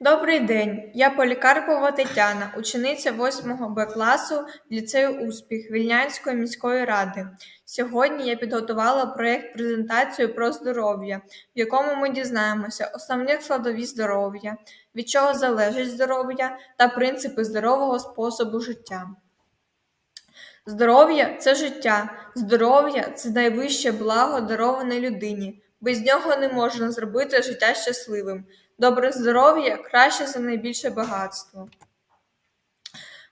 Добрий день, я Полікарпова Тетяна, учениця 8 Б класу ліцею Успіх Вільнянської міської ради. Сьогодні я підготувала проєкт презентацію про здоров'я, в якому ми дізнаємося основні складові здоров'я, від чого залежить здоров'я та принципи здорового способу життя. Здоров'я це життя, здоров'я це найвище благо дароване людині. Без нього не можна зробити життя щасливим. Добре здоров'я краще за найбільше багатство.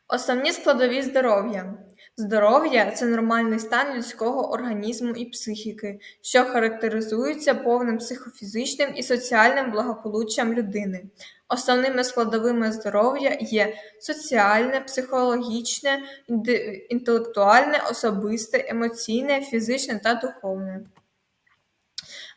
Основні складові здоров'я. Здоров'я це нормальний стан людського організму і психіки, що характеризується повним психофізичним і соціальним благополуччям людини. Основними складовими здоров'я є соціальне, психологічне, інтелектуальне, особисте, емоційне, фізичне та духовне.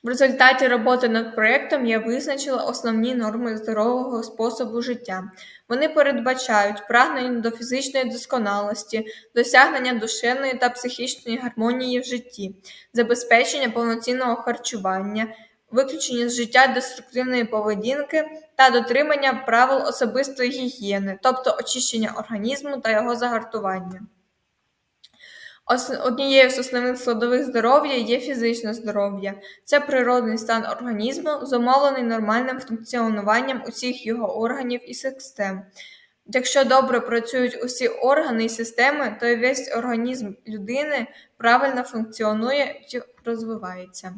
В результаті роботи над проєктом я визначила основні норми здорового способу життя. Вони передбачають прагнення до фізичної досконалості, досягнення душевної та психічної гармонії в житті, забезпечення повноцінного харчування, виключення з життя деструктивної поведінки та дотримання правил особистої гігієни, тобто очищення організму та його загартування. Однією з основних складових здоров'я є фізичне здоров'я. Це природний стан організму, зумовлений нормальним функціонуванням усіх його органів і систем. Якщо добре працюють усі органи і системи, то весь організм людини правильно функціонує і розвивається.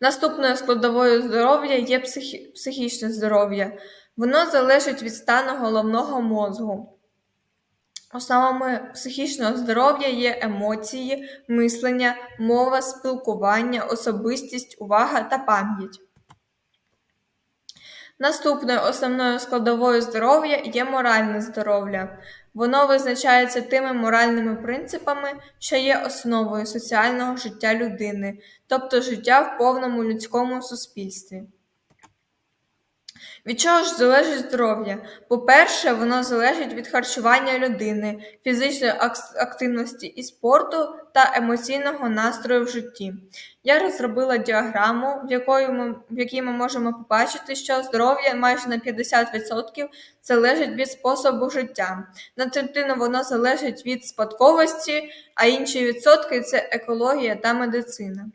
Наступною складовою здоров'я є психі- психічне здоров'я. Воно залежить від стану головного мозку. Основами психічного здоров'я є емоції, мислення, мова, спілкування, особистість, увага та пам'ять. Наступною основною складовою здоров'я є моральне здоров'я. Воно визначається тими моральними принципами, що є основою соціального життя людини, тобто життя в повному людському суспільстві. Від чого ж залежить здоров'я? По-перше, воно залежить від харчування людини, фізичної активності і спорту та емоційного настрою в житті. Я розробила діаграму, в, якої ми, в якій ми можемо побачити, що здоров'я майже на 50% залежить від способу життя. На третину воно залежить від спадковості, а інші відсотки це екологія та медицина.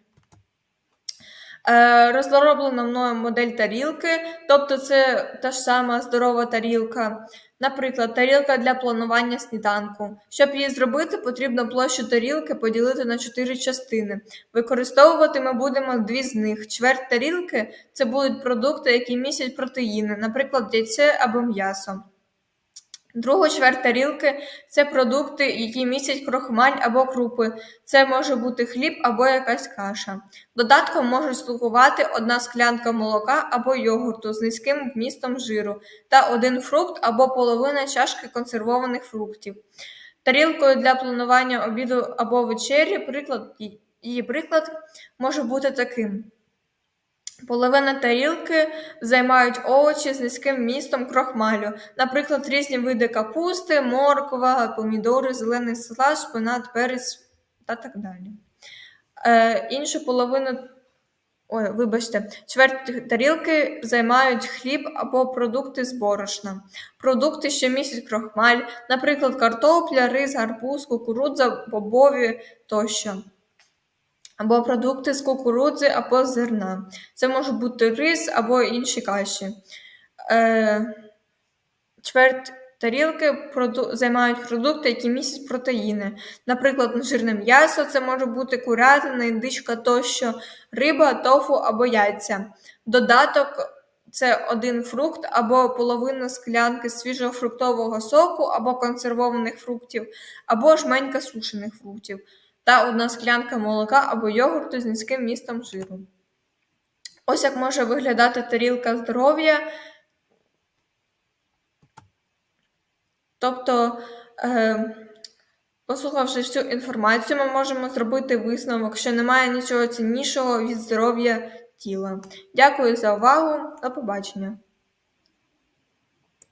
Е, розроблена мною модель тарілки, тобто це та ж сама здорова тарілка. Наприклад, тарілка для планування сніданку. Щоб її зробити, потрібно площу тарілки поділити на чотири частини. Використовувати ми будемо дві з них. Чверть тарілки це будуть продукти, які містять протеїни, наприклад, яйце або м'ясо. Другу чверть тарілки це продукти, які містять крохмаль або крупи. Це може бути хліб або якась каша. Додатком можуть слугувати одна склянка молока або йогурту з низьким вмістом жиру та один фрукт або половина чашки консервованих фруктів. Тарілкою для планування обіду або вечері, приклад, її приклад може бути таким. Половина тарілки займають овочі з низьким вмістом крохмалю, наприклад, різні види капусти, морква, помідори, зелений салат, шпинат, перець та так далі. Е, іншу половину, ой, вибачте, чверть тарілки займають хліб або продукти з борошна, продукти, що містять крохмаль, наприклад, картопля, рис, гарбуз, кукурудза, бобові тощо або продукти з кукурудзи або зерна. Це може бути рис або інші каші. Е, чверть тарілки проду- займають продукти, які містять протеїни. Наприклад, жирне м'ясо це може бути курятина, індичка тощо, риба, тофу або яйця. Додаток це один фрукт або половина склянки свіжого фруктового соку, або консервованих фруктів, або жменька сушених фруктів та одна склянка молока або йогурту з низьким містом жиру. Ось як може виглядати тарілка здоров'я. Тобто, е, послухавши всю інформацію, ми можемо зробити висновок, що немає нічого ціннішого від здоров'я тіла. Дякую за увагу, до побачення!